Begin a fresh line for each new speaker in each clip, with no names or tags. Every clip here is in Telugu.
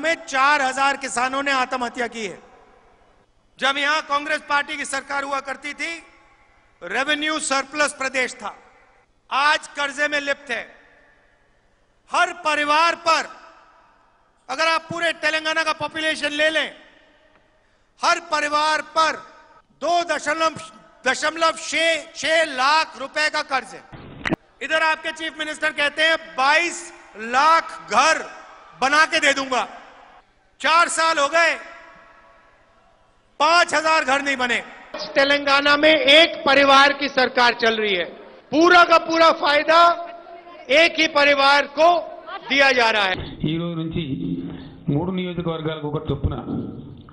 में चार हज़ार किसानों ने आत्महत्या की है। जब यहाँ कांग्रेस पार्टी की सरकार हुआ करती थी रेवेन्यू सरप्लस प्रदेश था। आज कर्जे में लिप्त है। हर परिवार पर, अगर आप पूरे तेलंगाना का पॉपुलेशन ले लें, हर परिवार पर दो दशमलव दशमलव छह छह लाख रुपए का कर्ज है इधर आपके चीफ मिनिस्टर कहते हैं 22 लाख घर बना के दे दूंगा चार साल हो गए पांच हजार घर नहीं बने तेलंगाना में एक परिवार की सरकार चल रही है पूरा का पूरा फायदा एक ही परिवार को दिया जा रहा है
ఈ రోజు నుంచి మూడు నియోజకవర్గాలకు ఒక చొప్పున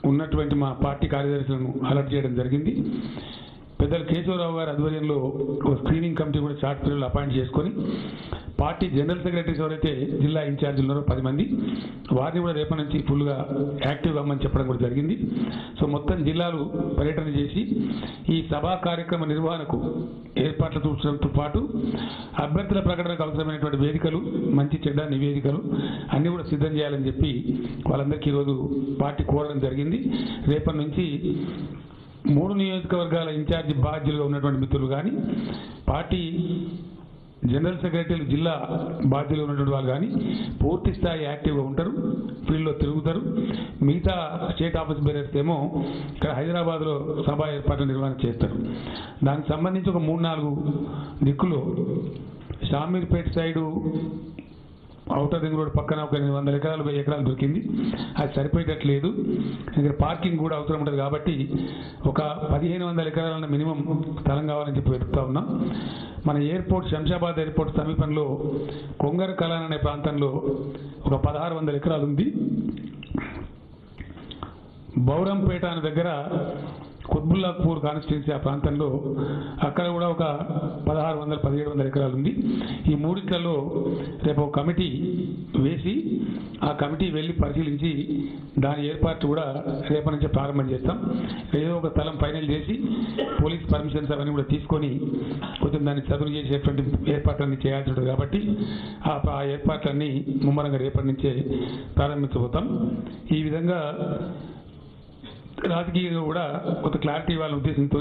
ఉన్నటువంటి మా పార్టీ కార్యదర్శులను అలర్ట్ చేయడం జరిగింది పెద్దలు కేశవరావు గారి ఆధ్వర్యంలో ఒక స్క్రీనింగ్ కమిటీ కూడా చార్ట్ పిల్లలు అపాయింట్ చేసుకొని పార్టీ జనరల్ సెక్రటరీస్ ఎవరైతే జిల్లా ఇన్ఛార్జీలు ఉన్నారో పది మంది వారిని కూడా రేపటి నుంచి ఫుల్గా యాక్టివ్ అమ్మని చెప్పడం కూడా జరిగింది. సో మొత్తం జిల్లాలు పర్యటన చేసి ఈ సభా కార్యక్రమ నిర్వహణకు ఏర్పాట్లు చూసడంతో పాటు అభ్యర్థుల ప్రకటనకు అవసరమైనటువంటి వేదికలు మంచి చెడ్డ నివేదికలు అన్నీ కూడా సిద్ధం చేయాలని చెప్పి వాళ్ళందరికీ ఈరోజు పార్టీ కోరడం జరిగింది. రేపటి నుంచి మూడు నియోజకవర్గాల ఇన్ఛార్జి బాధ్యులుగా ఉన్నటువంటి మిత్రులు కానీ పార్టీ జనరల్ సెక్రటరీలు జిల్లా బాధ్యులు ఉన్నటువంటి వాళ్ళు కానీ పూర్తి స్థాయి యాక్టివ్గా ఉంటారు ఫీల్డ్లో తిరుగుతారు. మిగతా స్టేట్ ఆఫీస్ బేరర్స్ ఏమో ఇక్కడ హైదరాబాద్లో సభ ఏర్పాట్ల నిర్వహణ చేస్తారు. దానికి సంబంధించి ఒక మూడు నాలుగు దిక్కులు. Shamirpet side outer ring road పక్కన ఒక ఎనిమిది వందల ఎకరాలు వెయ్యి ఎకరాలు దొరికింది. అది సరిపోయేటట్లేదు. ఇక్కడ పార్కింగ్ కూడా అవసరం ఉంటుంది కాబట్టి ఒక పదిహేను వందల ఎకరాలన్న మినిమం స్థలం కావాలని చెప్పి వెతుకుతా ఉన్నాం. మన ఎయిర్పోర్ట్ శంషాబాద్ ఎయిర్పోర్ట్ సమీపంలో కొంగర కలాన్ అనే ప్రాంతంలో ఒక పదహారు వందల ఎకరాలు ఉంది. బౌరంపేట అనే దగ్గర కుత్బుల్లాపూర్ కాన్స్టిట్యున్సీ ఆ ప్రాంతంలో అక్కడ కూడా ఒక పదహారు వందల పదిహేడు వందల ఎకరాలు ఉంది. ఈ మూడిట్లలో రేపు ఒక కమిటీ వేసి ఆ కమిటీ వెళ్ళి పరిశీలించి దాని ఏర్పాటు కూడా రేపటి నుంచి ప్రారంభం చేస్తాం. ఏదో ఒక స్థలం ఫైనల్ చేసి పోలీస్ పర్మిషన్స్ అవన్నీ కూడా తీసుకొని కొంచెం దాన్ని చదువు చేసేటువంటి ఏర్పాట్లన్నీ చేయాల్సి ఉంటుంది కాబట్టి ఆ ఆ ఏర్పాట్లన్నీ ముమ్మరంగా రేపటి నుంచే ప్రారంభించబోతాం. ఈ విధంగా రాజకీయంగా కూడా కొంత క్లారిటీ ఇవ్వాలనే ఉద్దేశంతో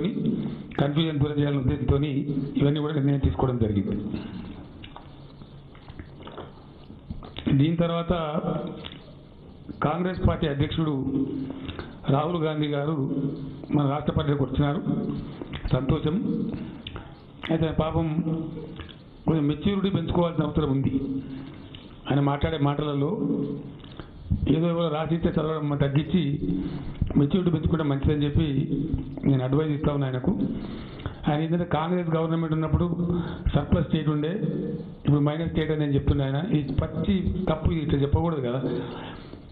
కన్ఫ్యూజన్ దూరం చేయాలనే ఉద్దేశంతో ఇవన్నీ కూడా నిర్ణయం తీసుకోవడం జరిగింది. దీని తర్వాత కాంగ్రెస్ పార్టీ అధ్యక్షుడు రాహుల్ గాంధీ గారు మన రాష్ట్ర పర్యటనకు వచ్చినారు. సంతోషం. అయితే పాపం కొంచెం మెచ్యూరిటీ పెంచుకోవాల్సిన అవసరం ఉంది. ఆయన మాట్లాడే మాటలలో తెలుగు ఏదో రాసిస్తే చదవడం తగ్గించి మెచ్యూరిటీ పెంచుకుంటే మంచిదని చెప్పి నేను అడ్వైజ్ ఇస్తా ఉన్నా ఆయనకు. ఆయన ఏంటంటే కాంగ్రెస్ గవర్నమెంట్ ఉన్నప్పుడు సర్ప్లస్ స్టేట్ ఉండే ఇప్పుడు మైనస్ స్టేట్ అని నేను చెప్తున్నా ఆయన. ఈ పచ్చి తప్పు ఇట్లా చెప్పకూడదు కదా.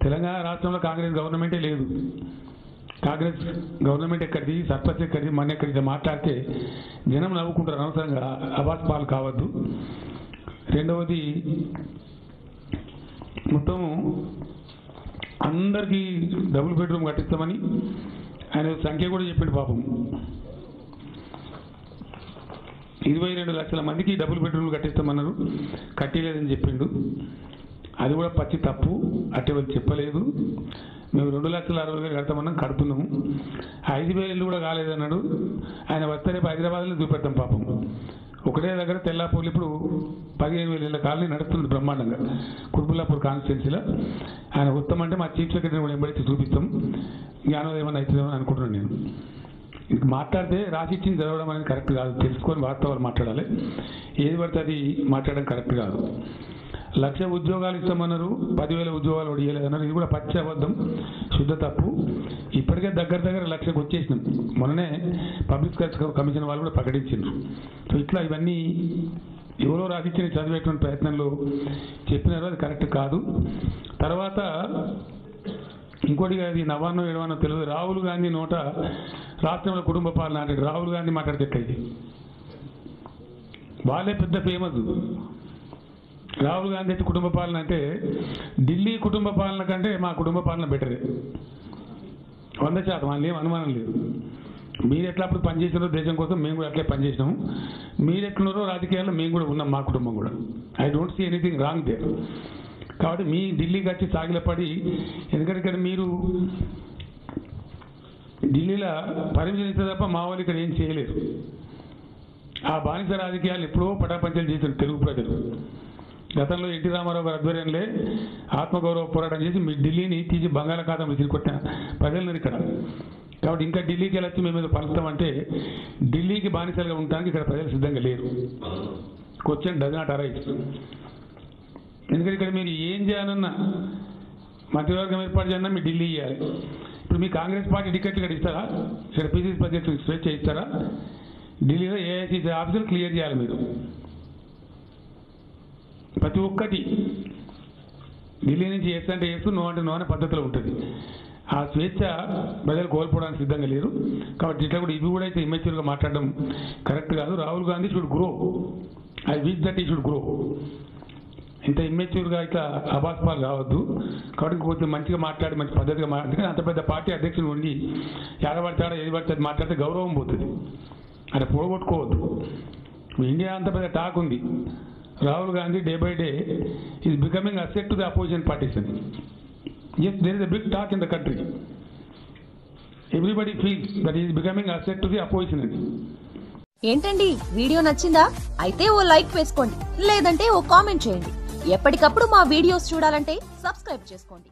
తెలంగాణ రాష్ట్రంలో కాంగ్రెస్ గవర్నమెంటే లేదు. కాంగ్రెస్ గవర్నమెంట్ ఎక్కడిది సర్పంచ్ ఎక్కడిది మన ఎక్కడిది మాట్లాడితే జనం నవ్వుకుంటారు అనవసరంగా. అబాస్ పాలు కావద్దు. రెండవది మొత్తం అందరికీ డబుల్ బెడ్రూమ్ కట్టిస్తామని ఆయన సంఖ్య కూడా చెప్పిండు పాపం. ఇరవై రెండు లక్షల మందికి డబుల్ బెడ్రూమ్లు కట్టిస్తామన్నారు. కట్టలేదని చెప్పిండు. అది కూడా పచ్చి తప్పు. అట్టే వాళ్ళు చెప్పలేదు. మేము రెండు లక్షల అరవై వేలు కడతామన్నాం కడుతున్నాము. ఐదు వేలు ఇల్లు కూడా కాలేదన్నాడు. ఆయన వస్తే రేపు హైదరాబాద్లో చూపెడతాం పాపం. ఒకటే దగ్గర తెల్లాపూర్లు ఇప్పుడు పదిహేను వేల ఇళ్ళ కాలనీ నడుస్తుంది బ్రహ్మాండంగా. కుర్బుల్లాపూర్ కాన్స్టిట్యున్సీలో. ఆయన వస్తామంటే మా చీఫ్ సెక్రటరీ కూడా ఎంబడిచ్చి చూపిస్తాం. జ్ఞానోదయం ఏమైనా అవుతుందేమో అనుకుంటున్నాను నేను. ఇది మాట్లాడితే రాసిచ్చింది చదవడం అనేది కరెక్ట్ కాదు. తెలుసుకొని వాస్తవాలు మాట్లాడాలి. ఏది పడితే అది మాట్లాడడం కరెక్ట్ కాదు. లక్ష ఉద్యోగాలు ఇస్తామన్నారు పదివేల ఉద్యోగాలు కూడా ఇది కూడా పచ్చి అబద్ధం శుద్ధ తప్పు. ఇప్పటికే దగ్గర దగ్గర లక్షకు వచ్చేసినాం. మొన్ననే పబ్లిక్ సర్వీస్ కమిషన్ వాళ్ళు కూడా ప్రకటించారు సో ఇట్లా ఇవన్నీ ఎవరో రాసిచ్చిన చదివేటువంటి ప్రయత్నంలో చెప్పినారు అది కరెక్ట్ కాదు. తర్వాత ఇంకోటి అది నవాన్నో ఏడవానో తెలియదు. రాహుల్ గాంధీ నోట రాష్ట్రంలో కుటుంబ పాలన అంటే రాహుల్ గాంధీ మాట్లాడితే వాళ్ళే పెద్ద ఫేమస్ రాహుల్ గాంధీ కుటుంబ పాలన అంటే ఢిల్లీ కుటుంబ పాలన కంటే మా కుటుంబ పాలన బెటరే వంద శాతం. అందులో ఏం అనుమానం లేదు. మీరు ఎట్లా అప్పుడు పనిచేసినారో దేశం కోసం మేము కూడా అట్లే పనిచేసినాము మీరు ఎట్లున్నారో రాజకీయాల్లో మేము కూడా ఉన్నాం మా కుటుంబం కూడా. I don't see anything wrong there కాబట్టి మీ ఢిల్లీకి వచ్చి సాగిలపడి ఎందుకంటే ఇక్కడ మీరు ఢిల్లీలో పర్మిషన్ ఇస్తే తప్ప మా వాళ్ళు ఇక్కడ ఏం చేయలేరు. ఆ బానిస రాజకీయాలు ఎప్పుడో పటాపంచలు చేశారు తెలుగు ప్రజలు. గతంలో ఎన్టీ రామారావు గారి ఆధ్వర్యంలో ఆత్మగౌరవ పోరాటం చేసి మీ ఢిల్లీని తీసి బంగాళాఖాతంలో తిరిగొట్టిన ప్రజలను ఇక్కడ. కాబట్టి ఇంకా ఢిల్లీకి వెళ్ళొచ్చి మేము మీద పలుస్తామంటే ఢిల్లీకి బానిసలుగా ఉండడానికి ఇక్కడ ప్రజలు సిద్ధంగా లేరు. క్వశ్చన్ డజ్ నాట్ అరైజ్ ఎందుకంటే ఇక్కడ మీరు ఏం చేయాలన్నా మంత్రివర్గం ఏర్పాటు చేయాలన్నా మీరు ఢిల్లీ ఇవ్వాలి ఇప్పుడు మీ కాంగ్రెస్ పార్టీ టికెట్ ఇక్కడ ఇస్తారా? ఇక్కడ పిసిసి అధ్యక్షులు స్వేచ్ఛ ఇస్తారా? ఢిల్లీలో ఏఐసీసీ ఆఫీసులు క్లియర్ చేయాలి మీరు. ప్రతి ఒక్కటి ఢిల్లీ నుంచి ఎస్ అంటే ఎస్ నో అంటే నో అనే పద్ధతిలో ఉంటుంది. ఆ స్వేచ్ఛ ప్రజలు కోల్పోవడానికి సిద్ధంగా లేరు. కాబట్టి ఇట్లా కూడా ఇవి కూడా అయితే ఇమ్మెచ్యూర్గా మాట్లాడడం కరెక్ట్ కాదు. Rahul Gandhi should grow I which that he should grow ఇంత ఇమ్మెచ్యూర్గా ఇట్లా అబాస్పాలు కావద్దు. కాబట్టి కొంచెం మంచిగా మాట్లాడి మంచి పద్ధతిగా మాట్లాడి అంత పెద్ద పార్టీ అధ్యక్షుడు ఉండి ఏడబడతాడో ఏది పడితే మాట్లాడితే గౌరవం పోతుంది. అంటే పోగొట్టుకోవద్దు. ఇండియా అంత పెద్ద టాక్ ఉంది. Rahul Gandhi day by day is becoming asset to the opposition parties అని yes there is a big talk in the country everybody feels that is becoming asset to the opposition అని
ఏంటండి? వీడియో నచ్చిందా? అయితే ఓ లైక్ వేసుకోండి. లేదంటే ఓ కామెంట్ చేయండి. ఎప్పటికప్పుడు మా వీడియోస్ చూడాలంటే సబ్స్క్రైబ్ చేసుకోండి.